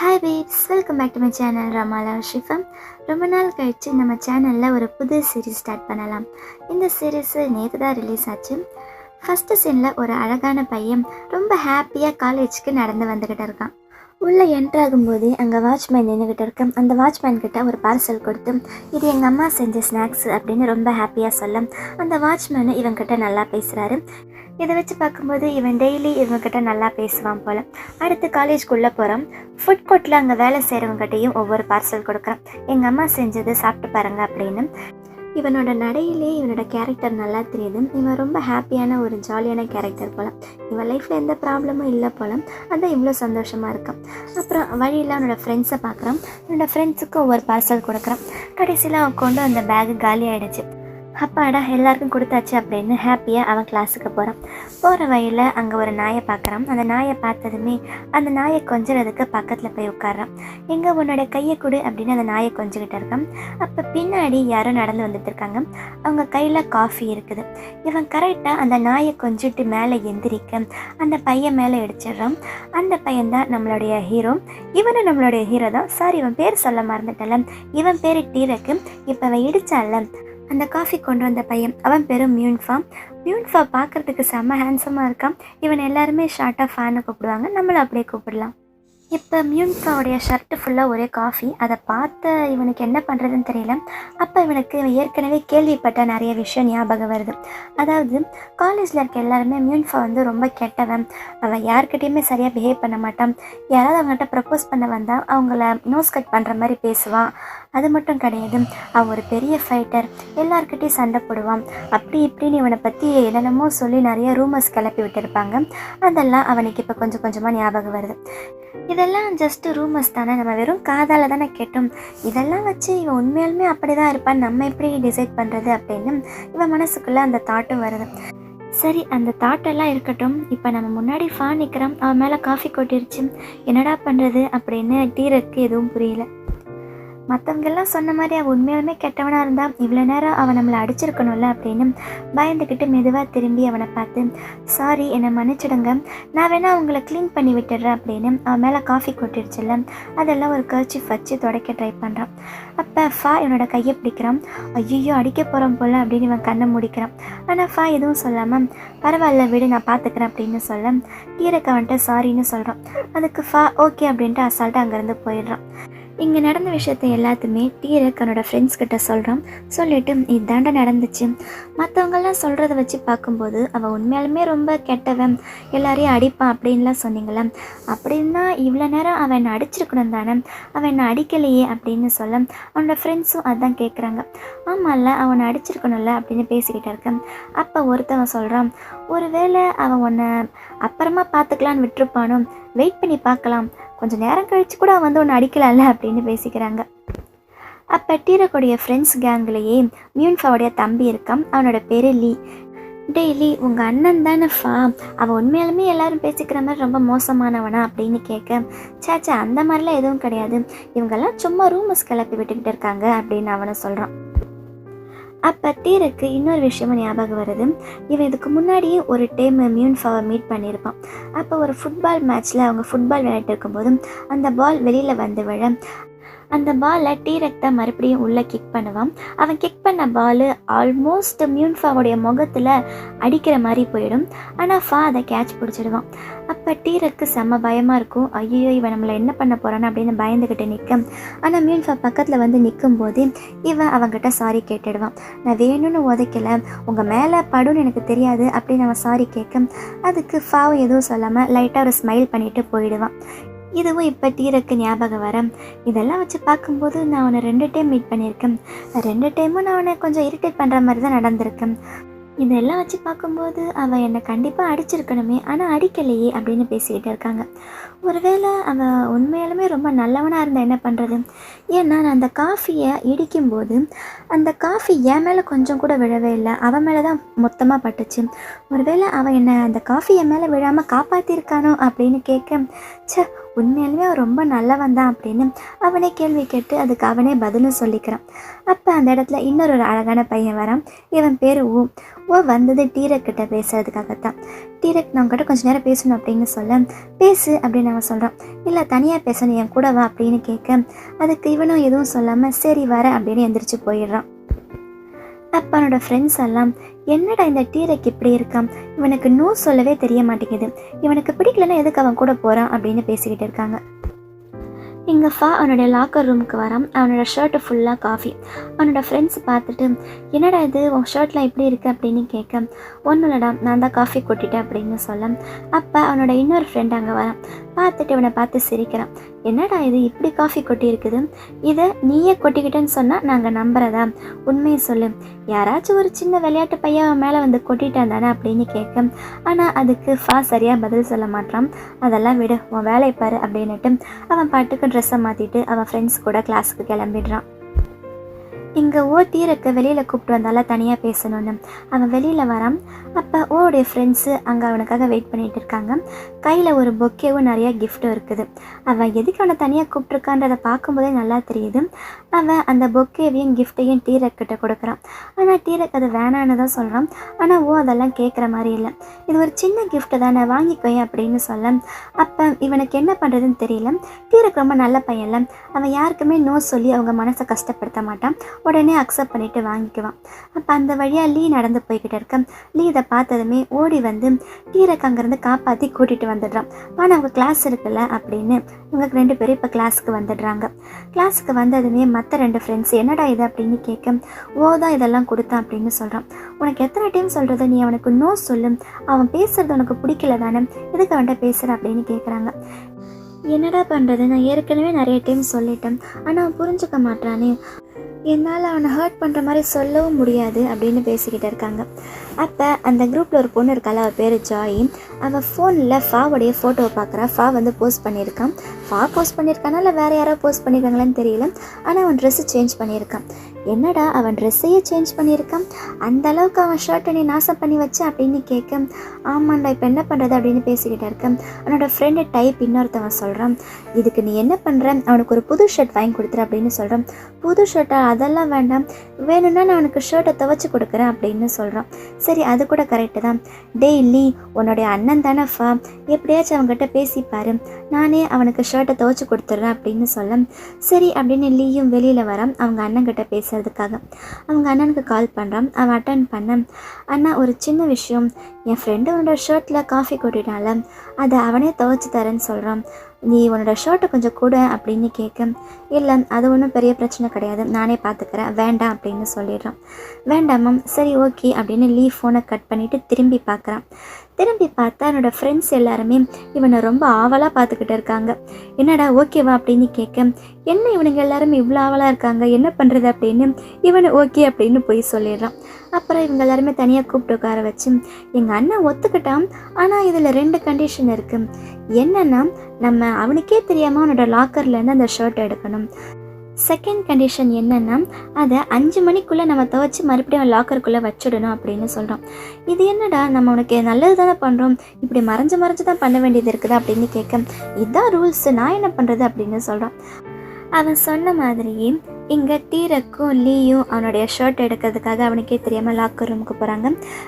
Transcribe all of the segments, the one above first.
Hi babes welcome back to my channel ரமாலா ஷிஃபம் ரொம்ப நாள் கழித்து நம்ம சேனலில் ஒரு புது சீரீஸ் ஸ்டார்ட் பண்ணலாம். இந்த சீரீஸு நேற்று தான் ரிலீஸ் ஆச்சு. ஃபஸ்ட்டு சீனில் ஒரு அழகான பையன் ரொம்ப ஹாப்பியாக காலேஜ்க்கு நடந்து வந்துக்கிட்டு இருக்கான். உள்ளே என்ட்ரு ஆகும்போது அங்கே வாட்ச்மேன் நின்றுக்கிட்டு இருக்க. அந்த வாட்ச்மேன் கிட்ட ஒரு பார்சல் கொடுத்து இது எங்கள் அம்மா செஞ்ச ஸ்நாக்ஸ் அப்படின்னு ரொம்ப ஹாப்பியாக சொல்ல அந்த வாட்ச்மேனு இவங்கிட்ட நல்லா பேசுகிறாரு இதை வச்சு பார்க்கும்போது இவன் டெய்லி இவங்ககிட்ட நல்லா பேசுவான் போல். அடுத்து காலேஜ்குள்ளே போகிறான் ஃபுட் கோர்ட்டில் அங்கே வேலை செய்கிறவங்ககிட்டையும் ஒவ்வொரு பார்சல் கொடுக்குறான் எங்கள் அம்மா செஞ்சது சாப்பிட்டு பாருங்க அப்படின்னு. இவனோட நடையிலே இவனோட கேரக்டர் நல்லா தெரியுது. இவன் ரொம்ப ஹாப்பியான ஒரு ஜாலியான கேரக்டர் போல. இவன் லைஃப்பில் எந்த ப்ராப்ளமும் இல்லை போல. அதான் இவ்வளோ சந்தோஷமாக இருக்கான் அப்புறம் வழியில் அவனோட ஃப்ரெண்ட்ஸை பார்க்குறான் என்னோடய ஃப்ரெண்ட்ஸுக்கும் ஒவ்வொரு பார்சல் கொடுக்குறான் கடைசியில் அவன் கொண்டு அந்த பேகு காலி ஆகிடுச்சு அப்பாடா எல்லாருக்கும் கொடுத்தாச்சு அப்படின்னு ஹாப்பியாக அவன் கிளாஸுக்கு போகிறான் போகிற வழியில் அங்கே ஒரு நாயை பார்க்குறான். அந்த நாயை பார்த்ததுமே அந்த நாயை கொஞ்சிறதுக்கு பக்கத்தில் போய் உட்காடுறான் எங்கே உன்னோட கையை கொடு அப்படின்னு அந்த நாயை கொஞ்சிக்கிட்டு இருக்கான். அப்போ பின்னாடி யாரோ நடந்து வந்துட்டு இருக்காங்க. அவங்க கையில் காஃபி இருக்குது. இவன் கரெக்டாக அந்த நாயை கொஞ்சிட்டு மேலே எந்திரிக்க அந்த பையன் மேலே இடிச்சிடுறான். அந்த பையன் தான் நம்மளுடைய ஹீரோ இவனும் நம்மளுடைய ஹீரோ தான். சாரி இவன் பேர் சொல்ல மறந்துட்டல இவன் பேர் டீரக்கு இப்போ அவன் இடித்தால அந்த காஃபி கொண்டு வந்த பையன் அவன் பேரும் மியூன்ஃபா. மியூன்ஃபா பார்க்குறதுக்கு செம்ம ஹேண்ட்ஸமாக இருக்கான். இவன் எல்லாருமே ஷார்ட்டாக ஃபேனை கூப்பிடுவாங்க. நம்மளும் அப்படியே கூப்பிடலாம். இப்போ மியூன்ஃபாவுடைய ஷர்ட்டு ஃபுல்லாக ஒரே காஃபி அதை பார்த்த இவனுக்கு என்ன பண்ணுறதுன்னு தெரியல. அப்போ இவனுக்கு ஏற்கனவே கேள்விப்பட்ட நிறைய விஷயம் ஞாபகம் வருது. அதாவது காலேஜில் இருக்க எல்லாருமே மியூன்ஃபா வந்து ரொம்ப கெட்டவன். அவன் யார்கிட்டயுமே சரியாக பிஹேவ் பண்ண மாட்டான். யாராவது அவங்ககிட்ட ப்ரப்போஸ் பண்ண வந்தால் அவங்கள நோஸ் கட் பண்ணுற மாதிரி பேசுவான். அது மட்டும் கிடையாது. அவன் ஒரு பெரிய ஃபைட்டர் எல்லார்கிட்டையும் சண்டை போடுவான். அப்படி இப்படின்னு இவனை பற்றி என்னென்னமோ சொல்லி நிறைய ரூமர்ஸ் கிளப்பி விட்டுருப்பாங்க. அதெல்லாம் அவனுக்கு இப்போ கொஞ்சம் கொஞ்சமாக ஞாபகம் வருது. இதெல்லாம் ஜஸ்ட்டு ரூமர்ஸ் தானே. நம்ம வெறும் காதால் தானே கேட்டோம். இதெல்லாம் வச்சு இவன் உண்மையாலுமே அப்படி தான் இருப்பான். நம்ம எப்படி டிசைட் பண்ணுறது அப்படின்னு இவன் மனசுக்குள்ளே அந்த தாட்டும் வருது. சரி அந்த தாட்டெல்லாம் இருக்கட்டும். இப்போ நம்ம முன்னாடி ஃபான் நிற்கிறோம் அவன் மேலே காஃபி கொட்டிருச்சு. என்னடா பண்ணுறது அப்படின்னு டீரக்கு எதுவும் புரியல. மற்றவங்கெல்லாம் சொன்ன மாதிரி அவன் உண்மையாலுமே கெட்டவனாக இருந்தால் இவ்வளோ நேரம் அவன் நம்மளை அடிச்சிருக்கணும்ல அப்படின்னு பயந்துக்கிட்டு மெதுவாக திரும்பி அவனை பார்த்து சாரி என்னை மன்னிச்சிடுங்க. நான் வேணால் அவங்கள க்ளீன் பண்ணி விட்டுடுறேன் அப்படின்னு அவன் மேலே காஃபி கொட்டிடுச்சுல்ல அதெல்லாம் ஒரு கர்ச்சிஃப் வச்சு துடைக்க ட்ரை பண்ணுறான் அப்போ ஃபா இவனோட கையை பிடிக்கிறான். ஐயோ அடிக்க போகிறோம் போல் அப்படின்னு இவன் கண்ணை முடிக்கிறான். ஆனால் ஃபா எதுவும் சொல்லாமல் பரவாயில்ல விடு நான் பார்த்துக்கிறேன் அப்படின்னு சொல்ல டீரக்கு அவன்கிட்ட சாரின்னு சொல்கிறான் அதுக்கு ஃபா ஓகே அப்படின்ட்டு அசால்ட்டாக அங்கேருந்து போயிடுறான். இங்கே நடந்த விஷயத்த எல்லாத்தையுமே டீரக் அவனோட ஃப்ரெண்ட்ஸ் கிட்ட சொல்கிறான் சொல்லிட்டு இதாண்டா நடந்துச்சு. மற்றவங்கெல்லாம் சொல்கிறத வச்சு பார்க்கும்போது அவள் உண்மையாலுமே ரொம்ப கெட்டவன் எல்லாரையும் அடிப்பான் அப்படின்லாம் சொன்னீங்களே அப்படின்னா இவ்வளோ நேரம் அவன் என்னை அடிச்சிருக்கணும் தானே? அவன் என்னை அடிக்கலையே அப்படின்னு சொல்ல அவனோட ஃப்ரெண்ட்ஸும் அதான் கேட்குறாங்க ஆமாம்ல அவனை அடிச்சிருக்கணும்ல அப்படின்னு பேசிக்கிட்டே இருக்கேன். அப்போ ஒருத்தவன் சொல்கிறான் ஒருவேளை அவன் உன்னை அப்புறமா பார்த்துக்கலான்னு விட்டுருப்பானோ? வெயிட் பண்ணி பார்க்கலாம். கொஞ்சம் நேரம் கழித்து கூட அவன் வந்து ஒன்று அடிக்கலாம்ல அப்படின்னு பேசிக்கிறாங்க. அப்போ டீரக்குடைய ஃப்ரெண்ட்ஸ் கேங்லேயே மியூன்ஃபாவுடைய தம்பி இருக்கான். அவனோட பேர் லீ. டெய்லி உங்கள் அண்ணன் தானே ஃபா. அவன் உண்மையாலுமே எல்லாரும் பேசிக்கிற மாதிரி ரொம்ப மோசமானவனா அப்படின்னு கேட்க சேச்சா அந்த மாதிரிலாம் எதுவும் கிடையாது. இவங்கெல்லாம் சும்மா ரூமஸ் கிளப்பி விட்டுக்கிட்டு இருக்காங்க அப்படின்னு அவனை சொல்கிறான் அப்போ டீருக்கு இன்னொரு விஷயமும் ஞாபகம் வருது. இவன் இதுக்கு முன்னாடியே ஒரு டைம் மியூன்ஃபாவை மீட் பண்ணியிருப்பான். அப்போ ஒரு ஃபுட்பால் மேட்ச்சில் அவங்க ஃபுட்பால் விளையாட்டு இருக்கும்போது அந்த பால் வெளியில் வந்து விழ. அந்த பாலை டீரக் தான் மறுபடியும் உள்ளே கிக் பண்ணுவான். அவன் கிக் பண்ண பால் ஆல்மோஸ்ட் மியூன்ஃபாவுடைய முகத்தில் அடிக்கிற மாதிரி போயிடும். ஆனால் ஃபா அதை கேட்ச் பிடிச்சிடுவான். அப்போ டீரக்கு செம்ம பயமாக இருக்கும். ஐயோ இவன் நம்மளை என்ன பண்ண போகிறான்னு அப்படின்னு பயந்துக்கிட்டு நிற்க ஆனால் மியூன்ஃபா பக்கத்தில் வந்து நிற்கும் போது இவன் அவங்ககிட்ட சாரி கேட்டுடுவான். நான் வேணும்னு உதைக்கல. உங்கள் மேலே படுன்னு எனக்கு தெரியாது அப்படின்னு அவன் சாரி கேட்க அதுக்கு ஃபாவும் எதுவும் சொல்லாமல் லைட்டாக ஒரு ஸ்மைல் பண்ணிட்டு போயிடுவான். இதுவும் இப்போ டீரக்கு ஞாபகம் வர இதெல்லாம் வச்சு பார்க்கும்போது நான் அவனை ரெண்டு டைம் மீட் பண்ணியிருக்கேன். ரெண்டு டைமும் நான் அவனை கொஞ்சம் இரிட்டேட் பண்ணுற மாதிரி தான் நடந்திருக்கேன் இதெல்லாம் வச்சு பார்க்கும்போது அவள் என்னை கண்டிப்பாக அடிச்சிருக்கணுமே ஆனால் அடிக்கலையே அப்படின்னு பேசிக்கிட்டு இருக்காங்க. ஒருவேளை அவன் உண்மையாலுமே ரொம்ப நல்லவனாக இருந்தால் என்ன பண்ணுறது ஏன்னா நான் அந்த காஃபியை இடிக்கும்போது அந்த காஃபி என் மேலே கொஞ்சம் கூட விழவே இல்லை. அவன் மேலே தான் மொத்தமாக பட்டுச்சு. ஒருவேளை அவன் என்னை அந்த காஃபி என் மேலே விழாமல் காப்பாற்றிருக்கானோ அப்படின்னு கேட்க ச்சே உண்மையாலுமே அவன் ரொம்ப நல்லவன் தான் அப்படின்னு அவனே கேள்வி கேட்டு அதுக்கு அவனே பதிலும் சொல்லிக்கிறான். அப்போ அந்த இடத்துல இன்னொரு ஒரு அழகான பையன் வரான். இவன் பேர் ஓ ஓ வந்தது டீரக் கிட்ட பேசுறதுக்காகத்தான். டீரக் நான் கிட்ட கொஞ்ச நேரம் பேசணும் அப்படின்னு சொல்ல பேசு அப்படின்னு அவன் சொல்கிறான் இல்லை தனியாக பேசணும் என் கூட வா அப்படின்னு கேட்க அதுக்கு இவனும் எதுவும் சொல்லாமல் சரி வர அப்படின்னு எந்திரிச்சு போயிடுறான். அப்போ அவனோட ஃப்ரெண்ட்ஸ் எல்லாம் என்னடா இந்த டீரக் இப்படி இருக்கான்? இவனுக்கு நோ சொல்லவே தெரிய மாட்டேங்குது. இவனுக்கு பிடிக்கலன்னா எதுக்கு அவன் கூட போகிறான் அப்படின்னு பேசிக்கிட்டு இருக்காங்க. இங்கே ஃபா அவனுடைய லாக்கர் ரூமுக்கு வரான். அவனோட ஷர்ட்டு ஃபுல்லாக காஃபி அவனோட ஃப்ரெண்ட்ஸ் பார்த்துட்டு என்னடா இது? உன் ஷர்ட்லாம் எப்படி இருக்குது அப்படின்னு கேட்க ஒன்றும் இல்லடா நான் தான் காஃபி கொட்டிட்டேன் அப்படின்னு சொல்ல அப்போ அவனோட இன்னொரு ஃப்ரெண்ட் அங்கே வரான். பார்த்துட்டு இவனை பார்த்து சிரிக்கிறான். என்னடா இது இப்படி காஃபி கொட்டி இருக்குது இதை நீயே கொட்டிக்கிட்டேன்னு சொன்னால் நாங்கள் நம்புறதா? உண்மையை சொல்லு. யாராச்சும் ஒரு சின்ன விளையாட்டு பையன் அவன் மேலே வந்து கொட்டிட்டான் தானே அப்படின்னு கேட்க ஆனால் அதுக்கு ஃபா சரியாக பதில் சொல்ல மாட்டான். அதெல்லாம் விடு உன் வேலையை பாரு அப்படின்னுட்டு அவன் பாட்டுக்கு ட்ரெஸ்ஸை மாற்றிட்டு அவன் ஃப்ரெண்ட்ஸ் கூட கிளாஸுக்கு கிளம்பிடுறான். இங்கே ஓ தீரக்க வெளியில் கூப்பிட்டு வந்தால தனியாக பேசணும்னு. அவன் வெளியில் வரான். அப்போ ஓடைய ஃப்ரெண்ட்ஸு அங்கே அவனுக்காக வெயிட் பண்ணிகிட்டு இருக்காங்க. கையில் ஒரு பொக்கேவும் நிறைய கிஃப்ட்டும் இருக்குது. அவன் எதுக்கு அவனை தனியாக கூப்பிட்ருக்கான்றதை பார்க்கும்போதே நல்லா தெரியுது. அவன் அந்த பொக்கேவையும் கிஃப்ட்டையும் டீரக்கிட்ட கொடுக்குறான். ஆனால் டீரக் அது வேணான்னு தான் சொல்கிறான் ஆனால் ஓ அதெல்லாம் கேட்குற மாதிரி இல்லை. இது ஒரு சின்ன கிஃப்ட்டு தானே வாங்கிக்கோயேன் அப்படின்னு சொல்ல. அப்போ இவனுக்கு என்ன பண்ணுறதுன்னு தெரியல. டீரக் ரொம்ப நல்ல பையன்ல. அவன் யாருக்குமே நோ சொல்லி அவங்க மனசை கஷ்டப்படுத்த மாட்டான். உடனே அக்செப்ட் பண்ணிவிட்டு வாங்கிக்குவான். அப்போ அந்த வழியாக லீ நடந்து போய்கிட்டு இருக்க லீ இதை பார்த்ததுமே ஓடி வந்து டீரக் அங்கேருந்து காப்பாற்றி கூட்டிகிட்டு வந்துடுறான். ஆனால் அவங்க கிளாஸ் இருக்குல்ல அப்படின்னு இவங்க ரெண்டு பேரும் இப்போ கிளாஸுக்கு வந்துடுறாங்க. கிளாஸுக்கு வந்ததுமே மற்ற ரெண்டு ஃப்ரெண்ட்ஸ் என்னடா இது? அப்படின்னு கேட்க ஓ தான் இதெல்லாம் கொடுத்தான் அப்படின்னு சொல்கிறான் உனக்கு எத்தனை டைம் சொல்கிறது நீ அவனுக்கு நோ சொல்லு. அவன் பேசுகிறது உனக்கு பிடிக்கல தானே. எதுக்கு அவன்கிட்ட பேசுகிற அப்படின்னு கேட்குறாங்க என்னடா பண்ணுறது நான் ஏற்கனவே நிறைய டைம் சொல்லிட்டேன். ஆனால் அவன் புரிஞ்சுக்க மாட்டானே என்னால் அவனை ஹர்ட் பண்ணுற மாதிரி சொல்லவும் முடியாது அப்படின்னு பேசிக்கிட்டு இருக்காங்க. அப்போ அந்த குரூப்பில் ஒரு பொண்ணு இருக்காள்? அவள் பேர் ஜாயி. அவள் ஃபோனில் ஃபாவுடைய ஃபோட்டோவை பார்க்குறா ஃபா வந்து போஸ்ட் பண்ணியிருக்கான். ஃபா போஸ்ட் பண்ணியிருக்கானா? இல்லை வேறு யாரோ போஸ்ட் பண்ணியிருக்காங்களான்னு தெரியல. ஆனால் அவன் ட்ரெஸ்ஸு சேஞ்ச் பண்ணியிருக்கான். என்னடா அவன் ட்ரெஸ்ஸையே சேஞ்ச் பண்ணியிருக்கான்? அந்த அளவுக்கு அவன் ஷர்ட்டை நீ நாசம் பண்ணி வச்ச அப்படின்னு கேட்க ஆமாண்டா இப்போ என்ன பண்ணுறது அப்படின்னு பேசிக்கிட்டே இருக்கேன் அவனோட ஃப்ரெண்டு டைப் இன்னொருத்தவன் சொல்கிறான் இதுக்கு நீ என்ன பண்ணுற அவனுக்கு ஒரு புது ஷர்ட் வாங்கி கொடுத்துரு அப்படின்னு சொல்கிறான் புது ஷர்ட்டா அதெல்லாம் வேண்டாம். வேணும்னா நான் அவனுக்கு ஷர்ட்டை துவச்சி கொடுக்குறேன் அப்படின்னு சொல்கிறான் சரி அது கூட கரெக்டு தான். டெய்லி உன்னுடைய அண்ணன் தானே ஃபா எப்படியாச்சும் அவங்ககிட்ட பேசிப்பாரு நானே அவனுக்கு ஷர்ட்டை துவச்சி கொடுத்துட்றேன் அப்படின்னு சொல்ல சரி அப்படின்னு லீயும் வெளியில் வரான். அவங்க அண்ணன்கிட்ட பேசுகிறதுக்காக அவங்க அண்ணனுக்கு கால் பண்ணுறான் அவன் அட்டன் பண்ண. அண்ணா ஒரு சின்ன விஷயம். என் ஃப்ரெண்டு உன்னோட ஷர்ட்டில் காஃபி கொட்டினால அதை அவனே துவைச்சி தரேன்னு சொல்கிறான் நீ உன்னோட ஷர்ட்டை கொஞ்சம் கொடு அப்படின்னு கேட்க இல்லை அது ஒன்றும் பெரிய பிரச்சனை கிடையாது. நானே பார்த்துக்கிறேன் வேண்டாம் அப்படின்னு சொல்லிடுறான். வேண்டாமாம் சரி ஓகே அப்படின்னு லீ ஃபோனை கட் பண்ணிவிட்டு திரும்பி பார்க்குறான் திரும்பி பார்த்தா என்னோடய ஃப்ரெண்ட்ஸ் எல்லாருமே இவனை ரொம்ப ஆவலாக பார்த்துக்கிட்டு இருக்காங்க. என்னடா ஓகேவா அப்படின்னு கேட்க என்ன இவனுங்க எல்லாரும் இவ்வளோ ஆவலாக இருக்காங்க? என்ன பண்ணுறது அப்படின்னு இவனை ஓகே அப்படின்னு போய் சொல்லிடுறான். அப்புறம் இவங்க எல்லாருமே தனியாக கூப்பிட்டு உட்கார வச்சு எங்கள் அண்ணன் ஒத்துக்கிட்டான். ஆனால் இதில் ரெண்டு கண்டிஷன் இருக்குது என்னென்னா நம்ம அவனுக்கே தெரியாமல் அவனோட லாக்கர்லேருந்து அந்த ஷர்ட் எடுக்கணும். செகண்ட் கண்டிஷன் என்னென்னா அதை அஞ்சு மணிக்குள்ளே நம்ம துவச்சி மறுபடியும் லாக்கருக்குள்ளே வச்சிடணும் அப்படின்னு சொல்கிறோம் இது என்னடா நம்ம உனக்கு நல்லது தானே பண்ணுறோம் இப்படி மறைஞ்சு மறைஞ்சு தான் பண்ண வேண்டியது இருக்குது அப்படின்னு கேட்க இதுதான் ரூல்ஸு நான் என்ன பண்ணுறது அப்படின்னு சொல்கிறோம் அவன் சொன்ன மாதிரியே இங்கே டீரக்கும் லீயும் அவனுடைய ஷர்ட் எடுக்கிறதுக்காக அவனுக்கே தெரியாமல் லாக்கர் ரூமுக்கு போகிறாங்க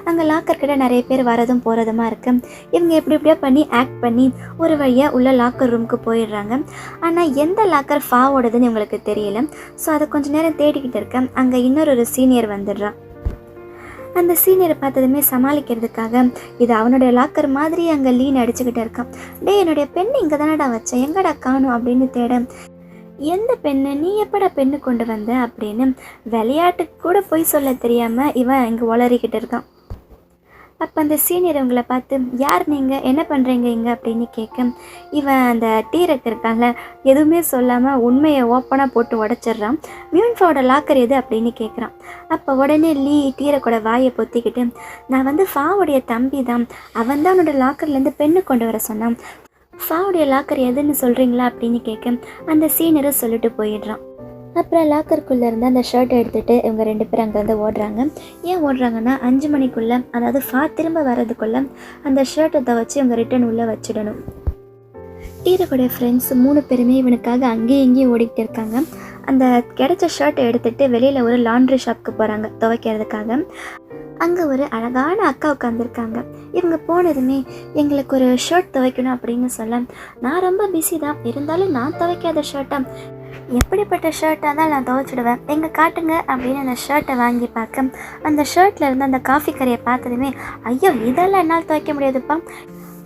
அங்கே லாக்கர் கிட்ட நிறைய பேர் வரதும் போகிறதுமா இருக்கு. இவங்க எப்படி எப்படியோ பண்ணி ஆக்ட் பண்ணி ஒரு வழியாக உள்ள லாக்கர் ரூமுக்கு போயிடுறாங்க. ஆனால் எந்த லாக்கர் ஃபாவோடதுன்னு இவங்களுக்கு தெரியல. ஸோ அதை கொஞ்ச நேரம் தேடிக்கிட்டு இருக்கேன். அங்கே இன்னொரு ஒரு சீனியர் வந்துடுறான். அந்த சீனியரை பார்த்ததுமே சமாளிக்கிறதுக்காக இது அவனுடைய லாக்கர் மாதிரி அங்கே லீன் அடிச்சுக்கிட்டு இருக்கான். டே என்னுடைய பெண் இங்கே தானடா வச்சேன் எங்கடா காணும்? அப்படின்னு தேட எந்த பெண்ணு நீ எப்படா பெண்ணு கொண்டு வந்த அப்படின்னு விளையாட்டுக்கு கூட போய் சொல்ல தெரியாமல் இவன் இங்கே உளறிக்கிட்டு இருக்கான். அப்போ அந்த சீனியர் உங்களை பார்த்து யார் நீங்கள் என்ன பண்ணுறீங்க இங்கே? அப்படின்னு கேட்க இவன் அந்த டீரக் இருக்கான்ல எதுவுமே சொல்லாமல் உண்மையை ஓப்பனாக போட்டு உடச்சிட்றான். மியூன்ஃபாவோட லாக்கர் எது? அப்படின்னு கேட்குறான். அப்போ உடனே லீ டீரக்கோட வாயை பொத்திக்கிட்டு நான் வந்து ஃபாவுடைய தம்பி தான் அவன் தான் அவனோட லாக்கர்லேருந்து பெண்ணு கொண்டு வர சொன்னான். ஃபாவுடைய லாக்கர் எதுன்னு சொல்கிறீங்களா அப்படின்னு கேட்க அந்த சீனியரை சொல்லிட்டு போயிடுறான். அப்புறம் லாக்கருக்குள்ளே இருந்து அந்த ஷர்ட் எடுத்துகிட்டு இவங்க ரெண்டு பேரும் அங்கேருந்து ஓடுறாங்க. ஏன் ஓடுறாங்கன்னா அஞ்சு மணிக்குள்ளே அதாவது ஃபா திரும்ப வர்றதுக்குள்ளே அந்த ஷர்ட்டை துவச்சி இவங்க ரிட்டன் உள்ளே வச்சிடணும். டீரக்கோடைய ஃப்ரெண்ட்ஸ் மூணு பேருமே இவனுக்காக அங்கேயும் இங்கேயும் ஓடிக்கிட்டு இருக்காங்க. அந்த கிடைச்ச ஷர்ட்டை எடுத்துகிட்டு வெளியில் ஒரு லாண்ட்ரி ஷாப்க்கு போகிறாங்க துவைக்கிறதுக்காக. அங்கே ஒரு அழகான அக்கா உட்காந்துருக்காங்க இவங்க போனதுமே எங்களுக்கு ஒரு ஷர்ட் துவைக்கணும் அப்படின்னு சொல்ல நான் ரொம்ப பிஸி தான். இருந்தாலும் நான் துவைக்காத ஷர்ட்டை எப்படிப்பட்ட ஷர்ட்டாக தான் நான் துவைச்சிடுவேன்? எங்கே காட்டுங்க அப்படின்னு அந்த ஷர்ட்டை வாங்கி பார்க்க அந்த ஷர்ட்டில் இருந்து அந்த காஃபி கரையை பார்த்ததுமே ஐயோ இதெல்லாம் என்னால் துவைக்க முடியாதுப்பா.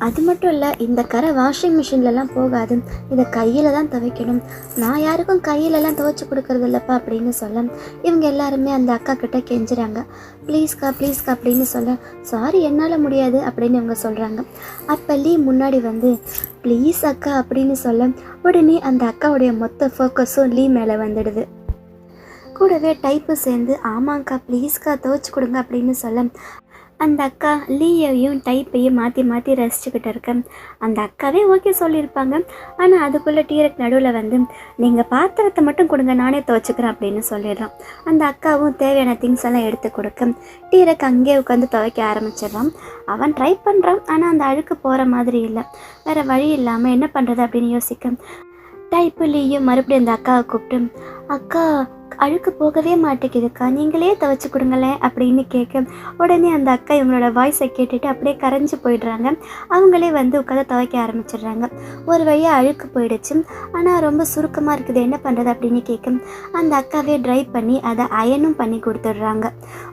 அது மட்டும் இல்லை இந்த கரை வாஷிங் மிஷின்லலாம் போகாது. இதை கையில் தான் துவைக்கணும். நான் யாருக்கும் கையிலலாம் துவைச்சி கொடுக்கறது இல்லைப்பா அப்படின்னு சொல்ல. இவங்க எல்லாருமே அந்த அக்கா கிட்ட கெஞ்சுறாங்க. ப்ளீஸ்க்கா ப்ளீஸ்க்கா அப்படின்னு சொல்ல. சாரி என்னால் முடியாது அப்படின்னு இவங்க சொல்கிறாங்க அப்போ லீ முன்னாடி வந்து ப்ளீஸ் அக்கா அப்படின்னு சொல்ல. உடனே அந்த அக்காவுடைய மொத்த ஃபோக்கஸும் லீ மேலே வந்துடுது. கூடவே டைப்பு சேர்ந்து ஆமாங்க்கா ப்ளீஸ்க்கா துவைச்சி கொடுங்க அப்படின்னு சொல்ல. அந்த அக்கா லீயையும் டைப்பையும் மாற்றி மாற்றி ரசிச்சுக்கிட்டு இருக்கேன் அந்த அக்காவே ஓகே சொல்லியிருப்பாங்க. ஆனால் அதுக்குள்ளே டீரக் நடுவில் வந்து நீங்கள் பாத்திரத்தை மட்டும் கொடுங்க நானே துவைச்சிக்கிறேன் அப்படின்னு சொல்லிடுறான். அந்த அக்காவும் தேவையான திங்ஸ் எல்லாம் எடுத்து கொடுக்க. டீரக் அங்கேயே உட்காந்து துவைக்க ஆரம்பிச்சிடுறான். அவன் ட்ரை பண்ணுறான் ஆனால் அந்த அழுக்கு போகிற மாதிரி இல்லை. வேறு வழி இல்லாமல் என்ன பண்ணுறது அப்படின்னு யோசிக்க. டைப்பு லீயும் மறுபடியும் அந்த அக்காவை கூப்பிட்டு அக்கா அழுக்கு போகவே மாட்டேங்குதுக்கா. நீங்களே துவைச்சி கொடுங்களேன் அப்படின்னு கேட்க உடனே அந்த அக்கா இவங்களோட வாய்ஸை கேட்டுட்டு அப்படியே கரைஞ்சு போயிடுறாங்க. அவங்களே வந்து உட்காந்து துவைக்க ஆரம்பிச்சிடுறாங்க. ஒரு வழியாக அழுக்கு போயிடுச்சு. ஆனால் ரொம்ப சுருக்கமாக இருக்குது என்ன பண்ணுறது அப்படின்னு கேட்க அந்த அக்காவே ட்ரை பண்ணி அதை அயனும் பண்ணி கொடுத்துட்றாங்க.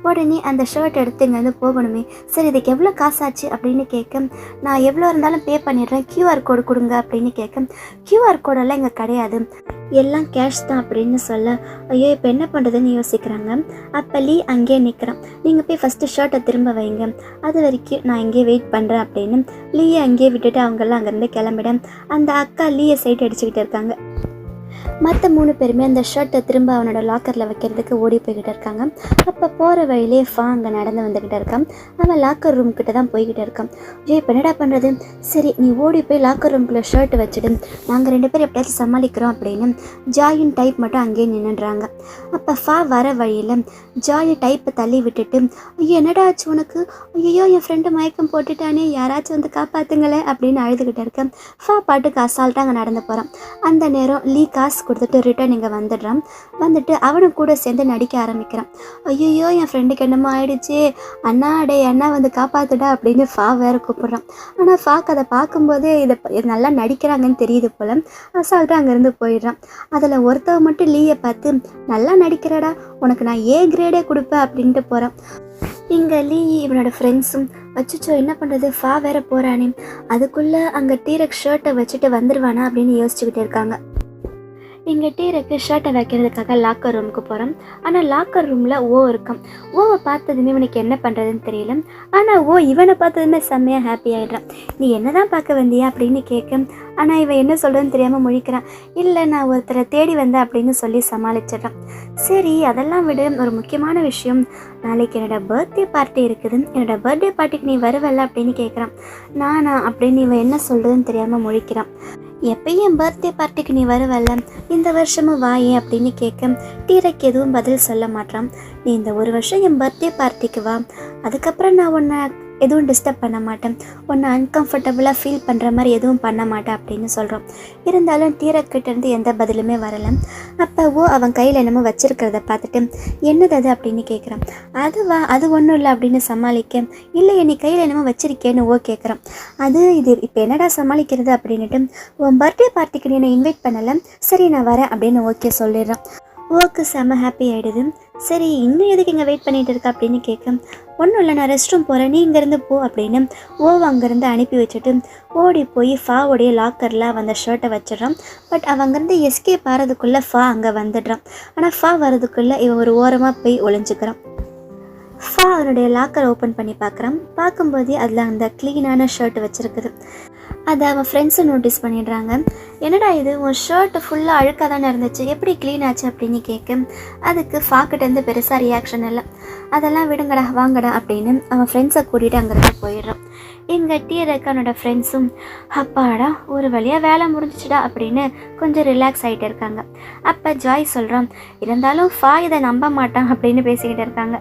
உடனே அந்த ஷர்ட் எடுத்து இங்கேருந்து போகணுமே. சரி இதுக்கு எவ்வளோ காசாச்சு அப்படின்னு கேட்க நான் எவ்வளோ இருந்தாலும் பே பண்ணிடுறேன். கியூஆர் கோடு கொடுங்க அப்படின்னு கேட்க கியூஆர் கோடெல்லாம் இங்கே கிடையாது. எல்லாம் கேஷ் தான் அப்படின்னு சொல்ல ஐயோ இப்போ என்ன பண்ணுறதுன்னு யோசிக்கிறாங்க. அப்போ லீ அங்கேயே நிற்கிறான் நீங்கள் போய் ஃபஸ்ட்டு ஷர்ட்டை திரும்ப வைங்க. அது வரைக்கும் நான் இங்கேயே வெயிட் பண்ணுறேன் அப்படின்னு லீயை அங்கேயே விட்டுட்டு அவங்கெல்லாம் அங்கேருந்து கிளம்பிட அந்த அக்கா லீயை சைட் அடிச்சுக்கிட்டு இருக்காங்க. மற்ற மூணு பேருமே அந்த ஷர்ட்டை திரும்ப அவனோட லாக்கரில் வைக்கிறதுக்கு ஓடி போய்கிட்டு இருக்காங்க. அப்போ போகிற வழியிலே ஃபா அங்கே நடந்து வந்துக்கிட்டு இருக்கான். அவன் லாக்கர் ரூம் கிட்ட தான் போய்கிட்டு இருக்கான். ஏ இப்போ என்னடா பண்ணுறது சரி நீ ஓடி போய் லாக்கர் ரூம்குள்ளே ஷர்ட் வச்சுடு. நாங்கள் ரெண்டு பேரும் எப்படியாச்சும் சமாளிக்கிறோம் அப்படின்னு ஜாயின் டைப் மட்டும் அங்கேயே நின்றுடுறாங்க அப்போ ஃபா வர வழியில் ஜாய் டைப்பை தள்ளி விட்டுட்டு ஐயோ என்னடா ஆச்சு உனக்கு? ஐயோ என் ஃப்ரெண்டு மயக்கம் போட்டுட்டானே. யாராச்சும் வந்து காப்பாற்றுங்களேன் அப்படின்னு அழுதுகிட்டு இருக்கேன் ஃபா பாட்டுக்கு அசால்ட்டாக அங்கே நடந்து போகிறான் அந்த நேரம் லீ காசு கொடுத்துட்டு ரிட்டர்ன் இங்கே வந்துடுறான். வந்துட்டு அவனும் கூட சேர்ந்து நடிக்க ஆரம்பிக்கிறான். ஐயோ என் ஃப்ரெண்டுக்கு என்னமோ ஆயிடுச்சு. அண்ணா அடே அண்ணா வந்து காப்பாத்துடா அப்படின்னு ஃபா வேற கூப்பிடுறான். ஆனால் ஃபாக் அதை பார்க்கும்போதே இதை நல்லா நடிக்கிறாங்கன்னு தெரியுது போல. அசால்ட்டாக அங்கேருந்து போயிடுறான். அதில் ஒருத்தவ மட்டும் லீயை பார்த்து நல்லா நடிக்கிறடா உனக்கு நான் ஏ கிரேடே கொடுப்பேன் அப்படின்ட்டு போகிறான் இங்கே லீ இவனோட ஃப்ரெண்ட்ஸும் வச்சுச்சோ என்ன பண்ணுறது ஃபா வேற போகிறானே அதுக்குள்ளே அங்கே டீரக் ஷர்ட்டை வச்சுட்டு வந்துடுவானா அப்படின்னு யோசிச்சுக்கிட்டு இருக்காங்க. இங்கே டீருக்கு ஷர்ட்டை வைக்கிறதுக்காக லாக்கர் ரூமுக்கு போகிறோம் ஆனால் லாக்கர் ரூமில் ஓ இருக்கும். ஓவை பார்த்ததுமே இவனுக்கு என்ன பண்ணுறதுன்னு தெரியல. ஆனால் ஓ இவனை பார்த்ததுமே செம்மையாக ஹாப்பி ஆகிடுறான் நீ என்ன தான் பார்க்க வந்தியா அப்படின்னு கேட்க ஆனால் இவன் என்ன சொல்கிறதுன்னு தெரியாமல் முழிக்கிறான். இல்லை நான் ஒருத்தரை தேடி வந்தேன் அப்படின்னு சொல்லி சமாளிச்சிடுறான். சரி அதெல்லாம் விட. ஒரு முக்கியமான விஷயம். நாளைக்கு என்னோட பர்த்டே பார்ட்டி இருக்குது. என்னோடய பர்த்டே பார்ட்டிக்கு நீ வருவல்ல அப்படின்னு கேட்குறான். நானா அப்படின்னு இவன் என்ன சொல்கிறதுன்னு தெரியாமல் முழிக்கிறான். எப்பயும் என் பர்த்டே பார்ட்டிக்கு நீ வருவல்ல. இந்த வருஷமும் வாயே அப்படின்னு கேட்க டீரக்கு எதுவும் பதில் சொல்ல மாட்டான். நீ இந்த ஒரு வருஷம் என் பர்த்டே பார்ட்டிக்கு வா. அதுக்கப்புறம் நான் உன்னை எதுவும் டிஸ்டர்ப் பண்ண மாட்டேன். ஒன்று அன்கம்ஃபர்டபுளாக ஃபீல் பண்ணுற மாதிரி எதுவும் பண்ண மாட்டேன் அப்படின்னு சொல்கிறோம் இருந்தாலும் டீரக்கிட்டேருந்து எந்த பதிலுமே வரலை. அப்போவோ அவன் கையில் என்னமோ வச்சுருக்கிறத பார்த்துட்டு என்னது அது? அப்படின்னு கேட்குறான் அதுவா? அது ஒன்றும் இல்லை அப்படின்னு சமாளிக்க இல்லை நீ கையில் என்னமோ வச்சுருக்கேன்னு ஓ கேட்குறான் அது இது இப்போ என்னடா சமாளிக்கிறது? அப்படின்னுட்டு உன் பர்த்டே பார்ட்டிக்கு நீ என்னை இன்வைட் பண்ணலை. சரி நான் வரேன் அப்படின்னு ஓகே சொல்லிடுறான். ஓக்கு செம்ம ஹாப்பி ஆகிடுது சரி இன்னும் எதுக்கு இங்கே வெயிட் பண்ணிட்டு இருக்கா அப்படின்னு கேட்க ஒன்றும் இல்லை நான் ரெஸ்ட் ரூம் போகிறேன் நீ இங்கேருந்து போ அப்படின்னு ஓவ் அங்கேருந்து அனுப்பி வச்சுட்டு ஓடி போய் ஃபாவுடைய லாக்கரில் அந்த ஷர்ட்டை வச்சிடுறான். பட் அவன் அங்கேருந்து எஸ்கேப் ஆகிறதுக்குள்ளே ஃபா அங்கே வந்துடுறான். ஆனால் ஃபா வர்றதுக்குள்ளே இவன் ஒரு ஓரமாக போய் ஒளிஞ்சுக்கிறான். ஃபா அவனுடைய லாக்கர் ஓப்பன் பண்ணி பார்க்குறான். பார்க்கும்போதே அதில் அந்த க்ளீனான ஷர்ட் வச்சுருக்குது. அதை அவன் ஃப்ரெண்ட்ஸும் நோட்டீஸ் பண்ணிடுறாங்க. என்னடா இது? உன் ஷர்ட் ஃபுல்லாக அழுக்காக தானே இருந்துச்சு. எப்படி க்ளீன் ஆச்சு அப்படின்னு கேட்க அதுக்கு ஃபாக்கிட்டேருந்து பெருசாக ரியாக்ஷன் இல்லை. அதெல்லாம் விடுங்கடா வாங்கடா அப்படின்னு அவன் ஃப்ரெண்ட்ஸை கூட்டிகிட்டு அங்கேருந்து போயிடுறான். எங்கள் டீரக்கானோட ஃப்ரெண்ட்ஸும் அப்பாடா ஒரு வழியாக வேலை முடிஞ்சிச்சுடா அப்படின்னு கொஞ்சம் ரிலாக்ஸ் ஆகிட்டு இருக்காங்க. அப்போ ஜாய் சொல்கிறான் இருந்தாலும் ஃபா இதை நம்ப மாட்டான் அப்படின்னு பேசிக்கிட்டு இருக்காங்க.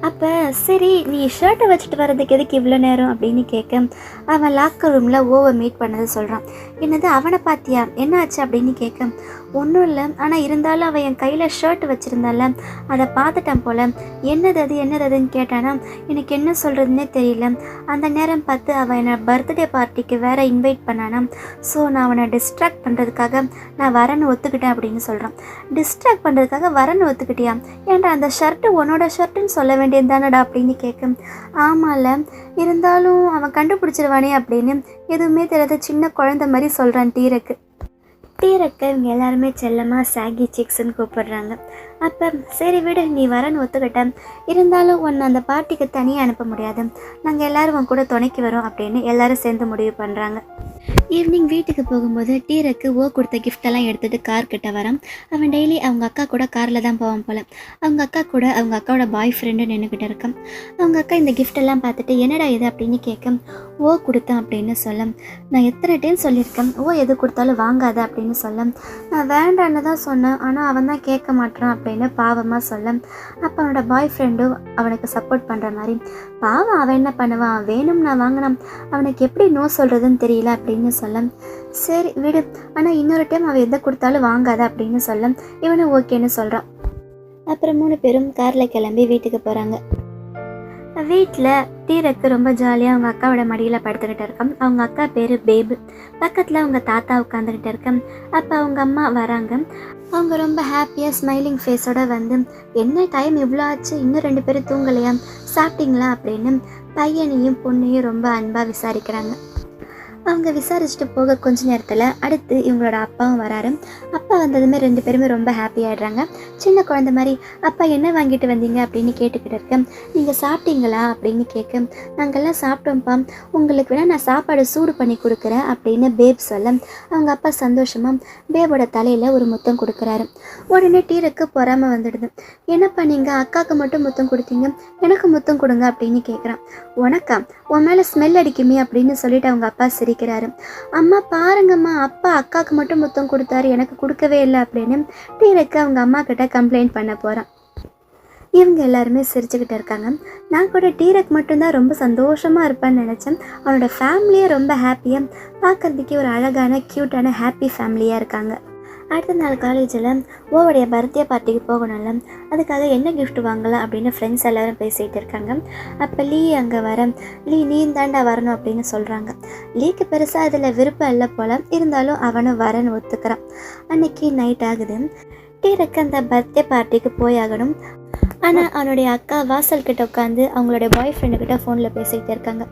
அப்போ சரி நீ ஷர்ட்டை வச்சுட்டு வர்றதுக்கு எதுக்கு இவ்வளோ நேரம் அப்படின்னு கேட்க அவன் லாக்கர் ரூமில் ஓவை மீட் பண்ணதை சொல்கிறான் என்னது அவனை பார்த்தியா? என்ன ஆச்சு அப்படின்னு கேட்க ஒன்றும் இல்லை. ஆனால் இருந்தாலும் அவள் என் கையில் ஷர்ட் வச்சுருந்தால. அதை பார்த்துட்டான் போல். என்னது அது என்னது அதுன்னு கேட்டானா எனக்கு என்ன சொல்கிறதுனே தெரியல. அந்த நேரம் பார்த்து அவள் என்னை பர்த்டே பார்ட்டிக்கு வேற இன்வைட் பண்ணானா. ஸோ நான் அவனை டிஸ்ட்ராக்ட் பண்ணுறதுக்காக நான் வரேன்னு ஒத்துக்கிட்டேன் அப்படின்னு சொல்கிறான் டிஸ்ட்ராக்ட் பண்ணுறதுக்காக வரேன்னு ஒத்துக்கிட்டியா? ஏன்டா அந்த ஷர்ட்டு உன்னோட ஷர்ட்டுன்னு சொல்ல வேண்டியது தானடா அப்படின்னு கேட்கும் ஆமாம்ல இருந்தாலும் அவன் கண்டுபிடிச்சிருவானே அப்படின்னு எதுவுமே தெரியாத சின்ன குழந்த மாதிரி சொல்கிறான் டீரக்கு டீரக்கை இவங்க எல்லாருமே செல்லமாக சாகி சிக்ஸ்ன்னு கூப்பிடுறாங்க. அப்போ சரி விடு நீ வரன்னு ஒத்துக்கிட்டேன் இருந்தாலும் உன்னை அந்த பாட்டிக்கு தனியாக அனுப்ப முடியாது. நாங்கள் எல்லோரும் உன் கூட துணைக்கு வரோம் அப்படின்னு எல்லாரும் சேர்ந்து முடிவு பண்ணுறாங்க ஈவினிங் வீட்டுக்கு போகும்போது டீரக்கு ஓ கொடுத்த கிஃப்டெல்லாம் எடுத்துகிட்டு கார் கிட்ட வரான். அவன் டெய்லி அவங்க அக்கா கூட காரில் தான் போவான் போல். அவங்க அக்கா கூட அவங்க அக்காவோட பாய் ஃப்ரெண்டு நின்றுக்கிட்டு இருக்கான். அவங்க அக்கா இந்த கிஃப்டெல்லாம் பார்த்துட்டு என்னடா இது அப்படின்னு கேட்க ஓ கொடுத்தேன் அப்படின்னு சொல்ல நான் எத்தனை டைம் சொல்லியிருக்கேன்? ஓ எது கொடுத்தாலும் வாங்காத அப்படின்னு சொல்ல நான் வேண்டான்னு தான் சொன்னேன். ஆனால் அவன் தான் கேட்க மாட்டான் அப்படின்னு பாவமாக சொல்ல அப்போ அவனோட பாய் ஃப்ரெண்டும் அவனுக்கு சப்போர்ட் பண்ணுற மாதிரி பாவம் அவன் என்ன பண்ணுவான்? வேணும் நான் வாங்கினான். அவனுக்கு எப்படி நோ சொல்கிறதுன்னு தெரியல அப்படின்னு சொல்ல சரி விடு. ஆனால் இன்னொரு டைம் அவள் எதை கொடுத்தாலும் வாங்காத அப்படின்னு சொல்ல இவனும் ஓகேன்னு சொல்கிறான் அப்புறம் மூணு பேரும் காரில் கிளம்பி வீட்டுக்கு போகிறாங்க வீட்டில் தீரக்கு ரொம்ப ஜாலியாக அவங்க அக்காவோட மடியில் படுத்துக்கிட்டு இருக்கான் அவங்க அக்கா பேர் பேபு. பக்கத்தில் அவங்க தாத்தா உட்காந்துக்கிட்டு இருக்கேன் அப்போ அவங்க அம்மா வராங்க. அவங்க ரொம்ப ஹாப்பியாக ஸ்மைலிங் ஃபேஸோட வந்து என்ன டைம் இவ்வளோ ஆச்சு? இன்னும் ரெண்டு பேரும் தூங்கலையா? சாப்பிட்டீங்களா? அப்படின்னு பையனையும் பொண்ணையும் ரொம்ப அன்பாக விசாரிக்கிறாங்க. அவங்க விசாரிச்சுட்டு போக கொஞ்ச நேரத்தில் அடுத்து இவங்களோட அப்பாவும் வராரு. அப்பா வந்ததுமே ரெண்டு பேருமே ரொம்ப ஹாப்பி ஆகிடுறாங்க சின்ன குழந்தை மாதிரி அப்பா என்ன வாங்கிட்டு வந்தீங்க? அப்படின்னு கேட்டுக்கிட்டு இருக்கேன் நீங்கள் சாப்பிட்டீங்களா? அப்படின்னு கேட்க நாங்கள்லாம் சாப்பிட்டோம்ப்பா. உங்களுக்கு வேணால் நான் சாப்பாடு சூடு பண்ணி கொடுக்குறேன் அப்படின்னு பேப் சொல்ல அவங்க அப்பா சந்தோஷமாக பேபோட தலையில் ஒரு முத்தம் கொடுக்குறாரு. உடனே டீருக்கு பொறாமல் வந்துடுது. என்னப்பா நீங்கள் அக்காவுக்கு மட்டும் முத்தம் கொடுத்தீங்க. எனக்கு முத்தம் கொடுங்க அப்படின்னு கேட்குறான் உனக்கா? உன் மேலே ஸ்மெல் அடிக்குமே அப்படின்னு சொல்லிட்டு அவங்க அப்பா சரி சிரிக்கிறாரு அம்மா பாருங்கம்மா அப்பா அக்காவுக்கு மட்டும் முத்தம் கொடுத்தாரு எனக்கு கொடுக்கவே இல்லை அப்படின்னு டீருக்கு அவங்க அம்மா கிட்ட கம்ப்ளைண்ட் பண்ண போகிறான் இவங்க எல்லாருமே சிரிச்சுக்கிட்டு இருக்காங்க. நான் கூட டீரக் மட்டும்தான் ரொம்ப சந்தோஷமாக இருப்பேன்னு நினச்சேன். அவனோட ஃபேமிலியே ரொம்ப ஹாப்பியாக பார்க்குறதுக்கே ஒரு அழகான க்யூட்டான ஹாப்பி ஃபேமிலியாக இருக்காங்க. அடுத்த நாள் காலேஜில் ஓவுடைய பர்த்டே பார்ட்டிக்கு போகணும்ல அதுக்காக என்ன கிஃப்ட் வாங்கலாம் அப்படின்னு ஃப்ரெண்ட்ஸ் எல்லோரும் பேசிகிட்டு இருக்காங்க. அப்போ லீ அங்கே வர லீ நீ தாண்டா வரணும் அப்படின்னு சொல்கிறாங்க லீக்கு பெருசாக அதில் விருப்பம் இல்லை போல் இருந்தாலும் அவனும் வரன்னு ஒத்துக்கிறான். அன்னைக்கு நைட் ஆகுது. எனக்கு அந்த பர்த்டே பார்ட்டிக்கு போயாகணும். ஆனால் அவனுடைய அக்கா வாசல் கிட்ட உட்காந்து அவங்களுடைய பாய் ஃப்ரெண்டு கிட்ட ஃபோனில் பேசிக்கிட்டே இருக்காங்க.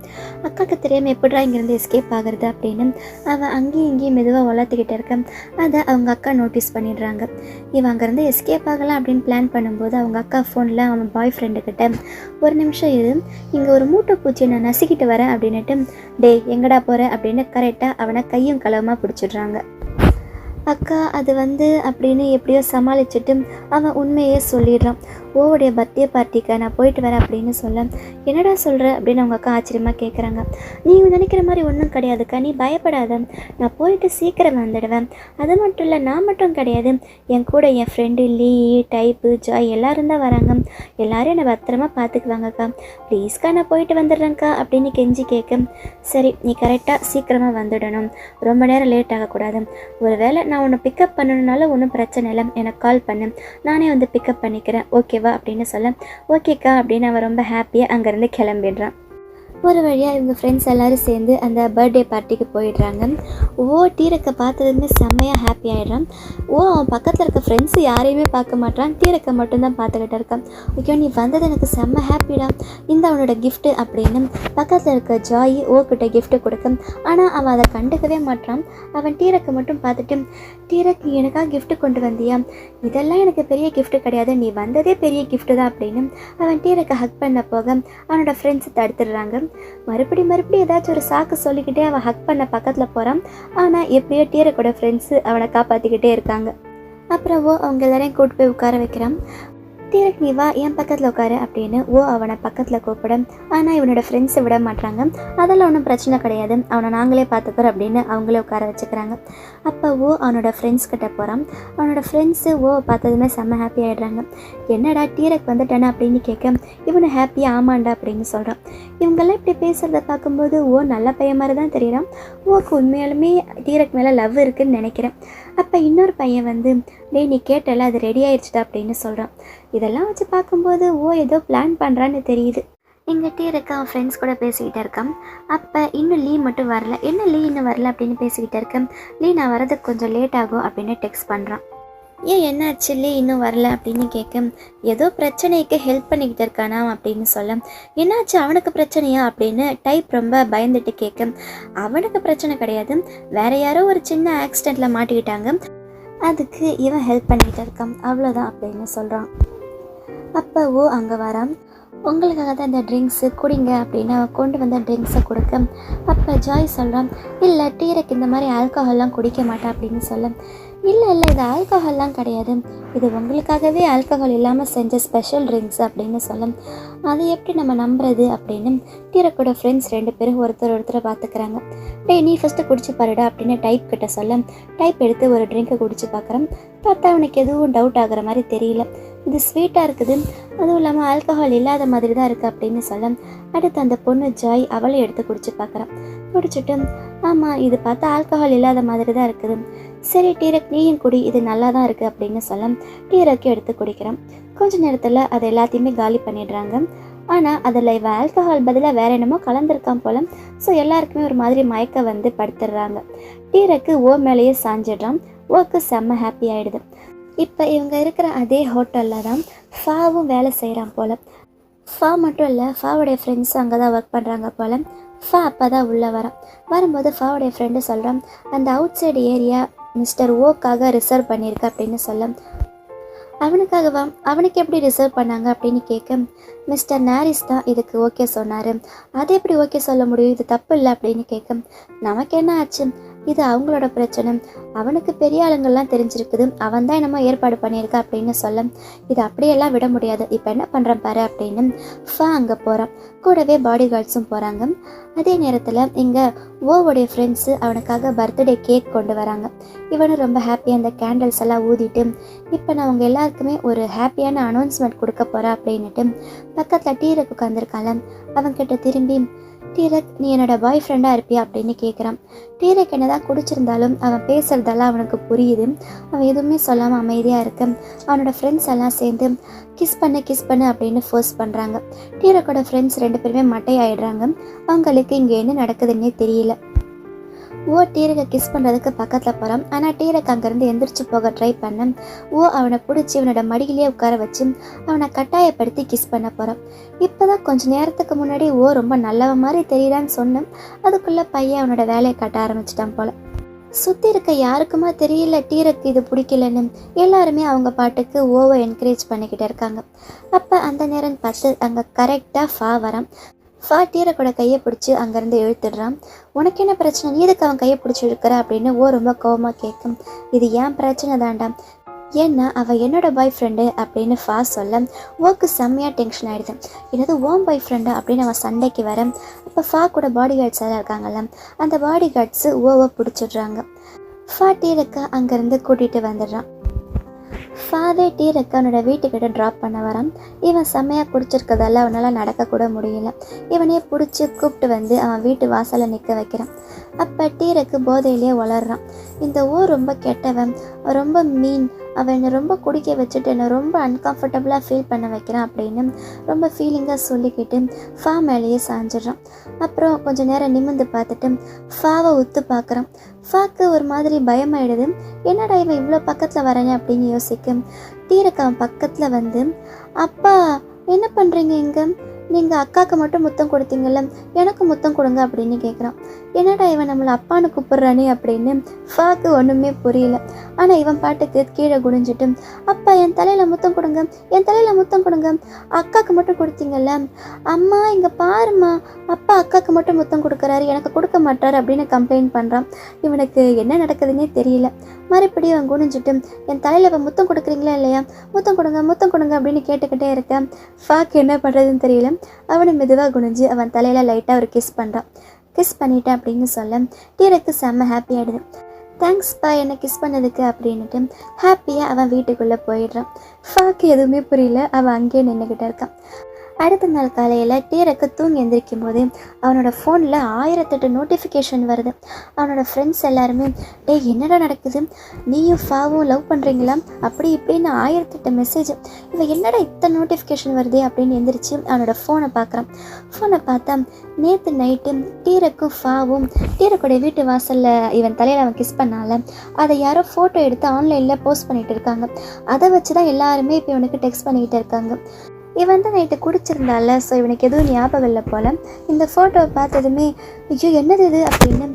அக்காவுக்கு தெரியாமல் எப்படிடா இங்கேருந்து எஸ்கேப் ஆகுறது அப்படின்னு அவன் அங்கேயும் இங்கேயும் மெதுவாக வளர்த்துக்கிட்டே இருக்கான் அதை அவங்க அக்கா நோட்டீஸ் பண்ணிடுறாங்க. இவன் அங்கேருந்து எஸ்கேப் ஆகலாம் அப்படின்னு பிளான் பண்ணும்போது அவங்க அக்கா ஃபோனில் அவன் பாய் ஃப்ரெண்டு கிட்ட ஒரு நிமிஷம் இரு. இங்கே ஒரு மூட்டை பூச்சியை நான் நசுக்கிட்டு வரேன் அப்படின்னுட்டு டேய் எங்கடா போகிற அப்படின்னு கரெக்டாக அவனை கையும் களவுமாக பிடிச்சிடுறாங்க. அக்கா அது வந்து அப்படின்னு எப்படியோ சமாளிச்சுட்டு அவன் உண்மையே சொல்லிடுறான். பூவுடைய பர்த்டே பார்ட்டிக்கு நான் போயிட்டு வரேன் அப்படின்னு சொல்ல என்னடா சொல்கிற அப்படின்னு அவங்க அக்கா ஆச்சரியமாக கேட்குறாங்க நீ நினைக்கிற மாதிரி ஒன்றும் கிடையாதுக்கா நீ பயப்படாத. நான் போயிட்டு சீக்கிரம் வந்துடுவேன். அது மட்டும் இல்லை நான் மட்டும் கிடையாது. என் கூட என் ஃப்ரெண்டு லீ டைப்பு ஜாய் எல்லோரும் தான் வராங்க. எல்லோரும் என்னை பத்திரமா பார்த்துக்குவாங்கக்கா. ப்ளீஸ்க்கா நான் போயிட்டு வந்துடுறேன்க்கா அப்படின்னு கெஞ்சி கேட்க சரி நீ கரெக்டாக சீக்கிரமாக வந்துடணும். ரொம்ப நேரம் லேட் ஆகக்கூடாது. ஒருவேளை நான் உன்னை பிக்கப் பண்ணணுனால ஒன்றும் பிரச்சனை இல்லை. எனக்கு கால் பண்ணு. நானே வந்து பிக்கப் பண்ணிக்கிறேன். ஓகேவா அப்படின்னு சொல்ல ஓகேக்கா அப்படின்னு அவன் ரொம்ப ஹாப்பியாக அங்கேருந்து கிளம்பிடுறான். ஒரு வழியாக இவங்க ஃப்ரெண்ட்ஸ் எல்லோரும் சேர்ந்து அந்த பர்த்டே பார்ட்டிக்கு போயிடுறாங்க. ஓ டீரக்கை பார்த்ததுமே செம்மையாக ஹாப்பி ஆகிடுறான் ஓ அவன் பக்கத்தில் இருக்க ஃப்ரெண்ட்ஸு யாரையுமே பார்க்க மாட்டான் டீரக்கை மட்டும்தான் பார்த்துக்கிட்டு இருக்கான். ஓகே நீ வந்தது எனக்கு செம்ம ஹாப்பிடா இந்த அவனோட கிஃப்ட்டு அப்படின்னு பக்கத்தில் இருக்க ஜாய் ஓ கிட்ட கிஃப்ட்டு கொடுக்க. ஆனால் அவன் அதை கண்டுக்கவே மாட்டான் அவன் டீரக்கை மட்டும் பார்த்துட்டு டீரக் நீ எனக்காக கிஃப்ட்டு கொண்டு வந்தியா? இதெல்லாம் எனக்கு பெரிய கிஃப்ட்டு கிடையாது. நீ வந்ததே பெரிய கிஃப்ட்டு தான் அப்படின்னு அவன் டீரக்கை ஹக் பண்ண போக அவனோட ஃப்ரெண்ட்ஸ் தடுத்துடுறாங்க. மறுபடி மறுபடி ஏதாச்சும் ஒரு சாக்கு சொல்லிக்கிட்டே அவன் ஹக் பண்ண பக்கத்தில் போகிறான் ஆனால் எப்படியோ டீரக்கோட ஃப்ரெண்ட்ஸு அவனை காப்பாற்றிக்கிட்டே இருக்காங்க. அப்புறம் அவங்க எல்லாரையும் கூட்டு போய் உட்கார வைக்கிறான். டீரக் நீ வா என் பக்கத்தில் உட்காரு அப்படின்னு ஓ அவனை பக்கத்தில் கூப்பிட ஆனால் இவனோட ஃப்ரெண்ட்ஸை விட மாட்டாங்க அதெல்லாம் ஒன்றும் பிரச்சனை கிடையாது. அவனை நாங்களே பார்த்துக்கிறோம் அப்படின்னு அவங்களே உட்கார வச்சுக்கிறாங்க. அப்போ ஓ அவனோட ஃப்ரெண்ட்ஸ் கிட்ட போகிறான் அவனோட ஃப்ரெண்ட்ஸு ஓ பார்த்ததுமே செம்ம ஹாப்பி ஆகிடுறாங்க என்னடா டீரக் வந்துட்டானே அப்படின்னு கேட்க இவனு ஹாப்பி ஆமாண்டா அப்படின்னு சொல்கிறான் இவங்கெல்லாம் இப்படி பேசுகிறத பார்க்கும்போது ஓ நல்ல பையன் மாதிரி தான் தெரியறான். ஓக்கு உண்மையாலுமே டீரக் மேலே லவ் இருக்குன்னு நினைக்கிறேன். அப்போ இன்னொரு பையன் வந்து டேய் நீ கேட்டல அது ரெடி ஆயிடுச்சுடா அப்படின்னு சொல்கிறான் இதெல்லாம் வச்சு பார்க்கும்போது ஓ ஏதோ பிளான் பண்ணுறான்னு தெரியுது. எங்கிட்ட டீரக்கு அவன் ஃப்ரெண்ட்ஸ் கூட பேசிக்கிட்டே இருக்கான். அப்போ இன்னும் லீ மட்டும் வரல. என்ன லீ இன்னும் வரல? அப்படின்னு பேசிக்கிட்டே இருக்கேன் லீ நான் வரதுக்கு கொஞ்சம் லேட் ஆகும் அப்படின்னு டெக்ஸ்ட் பண்ணுறான் ஏன் என்னாச்சு லீ இன்னும் வரல? அப்படின்னு கேட்க ஏதோ பிரச்சனைக்கு ஹெல்ப் பண்ணிக்கிட்டு இருக்கானா? அப்படின்னு சொல்ல என்னாச்சு? அவனுக்கு பிரச்சனையா? அப்படின்னு டைப் ரொம்ப பயந்துட்டு கேட்க அவனுக்கு பிரச்சனை கிடையாது. வேற யாரோ ஒரு சின்ன ஆக்சிடெண்ட்டில் மாட்டிக்கிட்டாங்க. அதுக்கு இவன் ஹெல்ப் பண்ணிக்கிட்டு இருக்கான். அவ்வளோதான் அப்படின்னு சொல்கிறான் அப்போ ஓ அங்கே வரான் உங்களுக்காக தான் இந்த ட்ரிங்க்ஸு குடிங்க அப்படின்னு கொண்டு வந்த ட்ரிங்க்ஸை கொடுக்க. அப்போ ஜாய் சொல்கிறான் இல்லை டீரக் இந்த மாதிரி ஆல்கஹால்லாம் குடிக்க மாட்டேன் அப்படின்னு சொல்ல. இல்லை இல்லை இது ஆல்கஹால்லாம் கிடையாது. இது உங்களுக்காகவே ஆல்கஹால் இல்லாமல் செஞ்ச ஸ்பெஷல் ட்ரிங்க்ஸ் அப்படின்னு சொல்ல அதை எப்படி நம்ம நம்புறது அப்படின்னு டீரக்கோட ஃப்ரெண்ட்ஸ் ரெண்டு பேரும் ஒருத்தர் ஒருத்தரை பார்த்துக்கிறாங்க. டே நீ ஃபஸ்ட்டு குடிச்சு பாருடா அப்படின்னு டைப் கிட்ட சொல்ல டைப் எடுத்து ஒரு ட்ரிங்கை குடிச்சு பார்க்குறேன் பார்த்தா அவனுக்கு எதுவும் டவுட் ஆகிற மாதிரி தெரியல. இது ஸ்வீட்டாக இருக்குது. அதுவும் இல்லாமல் ஆல்கஹால் இல்லாத மாதிரி தான் இருக்குது அப்படின்னு சொல்ல அடுத்து அந்த பொண்ணு ஜாய் அவளை எடுத்து குடிச்சு பார்க்குறான். குடிச்சிட்டு ஆமாம் இது பார்த்தா ஆல்கஹால் இல்லாத மாதிரி தான் இருக்குது. சரி டீரக் நீயும் குடி இது நல்லா தான் இருக்குது அப்படின்னு சொல்ல டீரக்கு எடுத்து குடிக்கிறான். கொஞ்ச நேரத்தில் அதை எல்லாத்தையுமே காலி பண்ணிடுறாங்க. ஆனால் அதில் இவன் ஆல்கஹால் பதிலாக வேற என்னமோ கலந்துருக்கான் போல. ஸோ எல்லாருக்குமே ஒரு மாதிரி மயக்க வந்து படுத்துடுறாங்க டீரக்கு ஓ மேலேயே சாஞ்சிடுறான். ஓக்கு செம்ம ஹாப்பி ஆகிடுது இப்போ இவங்க இருக்கிற அதே ஹோட்டலில் தான் ஃபாவும் வேலை செய்கிறான் போல். ஃபா மட்டும் இல்லை ஃபாவுடைய ஃப்ரெண்ட்ஸ் அங்கே தான் ஒர்க் பண்ணுறாங்க போல். ஃபா அப்போ தான் உள்ளே வரான். வரும்போது ஃபாவுடைய ஃப்ரெண்டு சொல்கிறான் அந்த அவுட் சைடு ஏரியா மிஸ்டர் ஓக்காக ரிசர்வ் பண்ணியிருக்க அப்படின்னு சொல்ல. அவனுக்காகவா? அவனுக்கு எப்படி ரிசர்வ் பண்ணாங்க அப்படின்னு கேட்க மிஸ்டர் நாரிஸ் தான் இதுக்கு ஓகே சொன்னார். அது எப்படி ஓகே சொல்ல முடியும்? இது தப்பு இல்லை அப்படின்னு கேட்க நமக்கு என்ன ஆச்சு? இது அவங்களோட பிரச்சனை. அவனுக்கு பெரிய ஆளுங்கள்லாம் தெரிஞ்சிருக்குது. அவன் தான் என்னமோ ஏற்பாடு பண்ணியிருக்கா அப்படின்னு சொல்ல. இது அப்படியெல்லாம் விட முடியாது. இப்போ என்ன பண்ணுறேன் பாரு அப்படின்னு ஃபா அங்கே போகிறான் கூடவே பாடி கார்ட்ஸும் போகிறாங்க அதே நேரத்தில் இங்கே ஓவோடைய ஃப்ரெண்ட்ஸு அவனுக்காக பர்த்டே கேக் கொண்டு வராங்க. இவனும் ரொம்ப ஹாப்பியாக அந்த கேண்டில்ஸ் எல்லாம் ஊதிட்டு இப்போ நான் அவங்க எல்லாருக்குமே ஒரு ஹாப்பியான அனௌன்ஸ்மெண்ட் கொடுக்க போகிறேன் அப்படின்னுட்டு பக்கத்தில் டீரக் உட்காந்துருக்கால அவன்கிட்ட திரும்பி டீரக் நீ என்னோட பாய் ஃப்ரெண்டாக இருப்பியா? அப்படின்னு கேட்குறான் தீரக் என்னதான் குடிச்சிருந்தாலும் அவன் பேசுகிறதெல்லாம் அவனுக்கு புரியுது. அவன் எதுவுமே சொல்லாமல் அமைதியாக இருக்கு. அவனோட ஃப்ரெண்ட்ஸ் எல்லாம் சேர்ந்து கிஸ் பண்ணு கிஸ் பண்ணு அப்படின்னு ஃபோர்ஸ் பண்ணுறாங்க தீரக்கோட ஃப்ரெண்ட்ஸ் ரெண்டு பேருமே மட்டை ஆயிடுறாங்க அவங்களுக்கு இங்கே என்ன நடக்குதுன்னே தெரியல. ஓ டீரகை கிஸ் பண்ணுறதுக்கு பக்கத்தில் போகிறான் ஆனால் டீரக் அங்கேருந்து எந்திரிச்சு போக ட்ரை பண்ண ஓ அவனை பிடிச்சி அவனோட மடியிலேயே உட்கார வச்சு அவனை கட்டாயப்படுத்தி கிஸ் பண்ண போகிறான் இப்போ தான் கொஞ்சம் நேரத்துக்கு முன்னாடி ஓ ரொம்ப நல்லவன் மாதிரி தெரியலான்னு சொன்னேன். அதுக்குள்ளே பையன் அவனோட வேலையை கட்ட ஆரம்பிச்சிட்டான் போல. சுற்றி இருக்க யாருக்குமா தெரியல டீரக்கு இது பிடிக்கலன்னு. எல்லாருமே அவங்க பாட்டுக்கு ஓவை என்கரேஜ் பண்ணிக்கிட்டு இருக்காங்க. அப்போ அந்த நேரம் பார்த்து அங்கே கரெக்டாக ஃபா வரான். ஃபா கூட கையை பிடிச்சி அங்கேருந்து இழுத்துடுறான். உனக்கு என்ன பிரச்சனை? நீ எதுக்கு அவன் கையை பிடிச்சிருக்கிற அப்படின்னு ஓ ரொம்ப கோவமாக கேட்கும் இது ஏன் பிரச்சனை தாண்டா? ஏன்னா அவள் என்னோட பாய் ஃப்ரெண்டு அப்படின்னு ஃபா சொல்ல. ஓக்கு செம்மையாக டென்ஷன் ஆகிடுது என்னது ஓம் பாய் ஃப்ரெண்டு அப்படின்னு அவன் சண்டைக்கு வர. அப்போ ஃபா கூட பாடி கார்ட்ஸ் எல்லாம் இருக்காங்கல்ல அந்த பாடி கார்ட்ஸு ஓவை பிடிச்சிடுறாங்க. ஃபா டீரக்கா அங்கேருந்து கூட்டிகிட்டு வந்துடுறான். ஃபாதர் டீரக்கா அவனோட வீட்டுக்கிட்ட ட்ராப் பண்ண வரான். இவன் செம்மையாக குடிச்சிருக்கதால அவனால் நடக்கக்கூட முடியல. இவனே பிடிச்சி கூப்பிட்டு வந்து அவன் வீட்டு வாசலில் நிற்க வைக்கிறான். அப்போ டீரக்கு போதையிலேயே வளர்றான் இந்த ஊர் ரொம்ப கெட்டவன். ரொம்ப மீன் அவன் என்னை ரொம்ப குடிக்க வச்சுட்டு என்னை ரொம்ப அன்கம்ஃபர்டபுளாக ஃபீல் பண்ண வைக்கிறான் அப்படின்னு ரொம்ப ஃபீலிங்காக சொல்லிக்கிட்டு ஃபா மேலேயே சாஞ்சிடுறான். அப்புறம் கொஞ்சம் நேரம் நிமிந்து பார்த்துட்டு ஃபாவை உத்து பார்க்குறான். ஃபாக்கு ஒரு மாதிரி பயமாயிடுது. என்னடா இவன் இவ்வளோ பக்கத்தில் வரானே? அப்படின்னு யோசிக்க டீரக்கு அவன் பக்கத்தில் வந்து அப்பா என்ன பண்ணுறீங்க இங்கே? நீங்கள் அக்காவுக்கு மட்டும் முத்தம் கொடுத்தீங்கல்ல எனக்கு முத்தம் கொடுங்க அப்படின்னு கேட்குறான் என்னடா இவன் நம்மளை அப்பான்னு கூப்பிடுறானே அப்படின்னு ஃபாக்கு ஒன்றுமே புரியல. ஆனால் இவன் பாட்டுக்கு கீழே குடிஞ்சிட்டு அப்பா என் தலையில் முத்தம் கொடுங்க என் தலையில் முத்தம் கொடுங்க. அக்காவுக்கு மட்டும் கொடுத்தீங்கல்ல? அம்மா இங்கே பாரும்மா. அப்பா அக்காவுக்கு மட்டும் முத்தம் கொடுக்குறாரு எனக்கு கொடுக்க மாட்டார் அப்படின்னு கம்ப்ளைண்ட் பண்ணுறான் இவனுக்கு என்ன நடக்குதுன்னே தெரியல. மறுபடியும் அவன் குனிஞ்சிட்டு என் தலையில் இப்போ முத்தம் கொடுக்குறீங்களா இல்லையா? முத்தம் கொடுங்க முத்தம் கொடுங்க அப்படின்னு கேட்டுக்கிட்டே இருக்கேன் ஃபாக்கு என்ன பண்ணுறதுன்னு தெரியல. அவனை மெதுவாக குனிஞ்சு அவன் தலையில் லைட்டாக ஒரு கிஸ் பண்ணுறான் கிஸ் பண்ணிட்டேன் அப்படின்னு சொல்ல டீரக்கு செம்ம ஹாப்பி ஆகிடுது தேங்க்ஸ்ப்பா என்னை கிஸ் பண்ணதுக்கு அப்படின்னுட்டு ஹாப்பியாக அவன் வீட்டுக்குள்ளே போயிடுறான். ஃபாக்கு எதுவுமே புரியல அவன் அங்கேயே நின்றுக்கிட்டே இருக்கான். அடுத்த நாள் காலையில் டீரக்கு தூங்கி எந்திரிக்கும் போது அவனோட ஃபோனில் ஆயிரத்தெட்டு நோட்டிஃபிகேஷன் வருது. அவனோட ஃப்ரெண்ட்ஸ் எல்லாருமே டேய் என்னடா நடக்குது? நீயும் ஃபாவும் லவ் பண்ணுறீங்களா அப்படி இப்படின்னு ஆயிரத்தெட்டு மெசேஜ் இவன் என்னடா இத்தனை நோட்டிஃபிகேஷன் வருதே? அப்படின்னு எந்திரிச்சு அவனோட ஃபோனை பார்க்குறான் ஃபோனை பார்த்தா நேற்று நைட்டு டீரக்கும் ஃபாவும் டீரக்குடைய வீட்டு வாசலில் இவன் தலையில் அவன் கிஸ் பண்ணால அதை யாரோ ஃபோட்டோ எடுத்து ஆன்லைனில் போஸ்ட் பண்ணிகிட்டு இருக்காங்க. அதை வச்சு தான் எல்லாருமே இப்போ இவனுக்கு டெக்ஸ்ட் பண்ணிக்கிட்டு இருக்காங்க. இவன் தான் நைட்டு குடிச்சிருந்தால ஸோ இவனுக்கு எதுவும் ஞாபகம் இல்லை போல். இந்த ஃபோட்டோவை பார்த்ததுமே ஐயோ என்னது இது? அப்படின்னு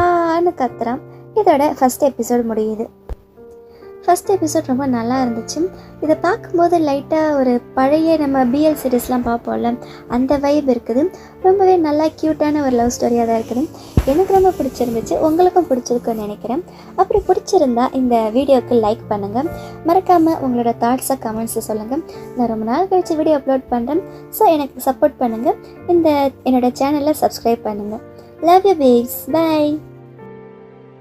ஆன்னு கத்துறான். இதோட ஃபஸ்ட் எபிசோட் முடியுது. ஃபஸ்ட் எபிசோட் ரொம்ப நல்லா இருந்துச்சு. இதை பார்க்கும்போது லைட்டாக ஒரு பழைய நம்ம பிஎல் சீரிஸ்லாம் பார்ப்போம்ல அந்த வைப் இருக்குது. ரொம்பவே நல்லா க்யூட்டான ஒரு லவ் ஸ்டோரியாக தான் இருக்குது. எனக்கு ரொம்ப பிடிச்சிருந்துச்சு உங்களுக்கும் பிடிச்சிருக்குன்னு நினைக்கிறேன். அப்படி பிடிச்சிருந்தா இந்த வீடியோவுக்கு லைக் பண்ணுங்கள் மறக்காமல் உங்களோட தாட்ஸை கமெண்ட்ஸை சொல்லுங்கள் நான் ரொம்ப நாள் கழிச்சு வீடியோ அப்லோட் பண்ணுறேன் ஸோ எனக்கு சப்போர்ட் பண்ணுங்கள் இந்த என்னோடய சேனலை சப்ஸ்கிரைப் பண்ணுங்கள் லவ் யூ பேஸ் பை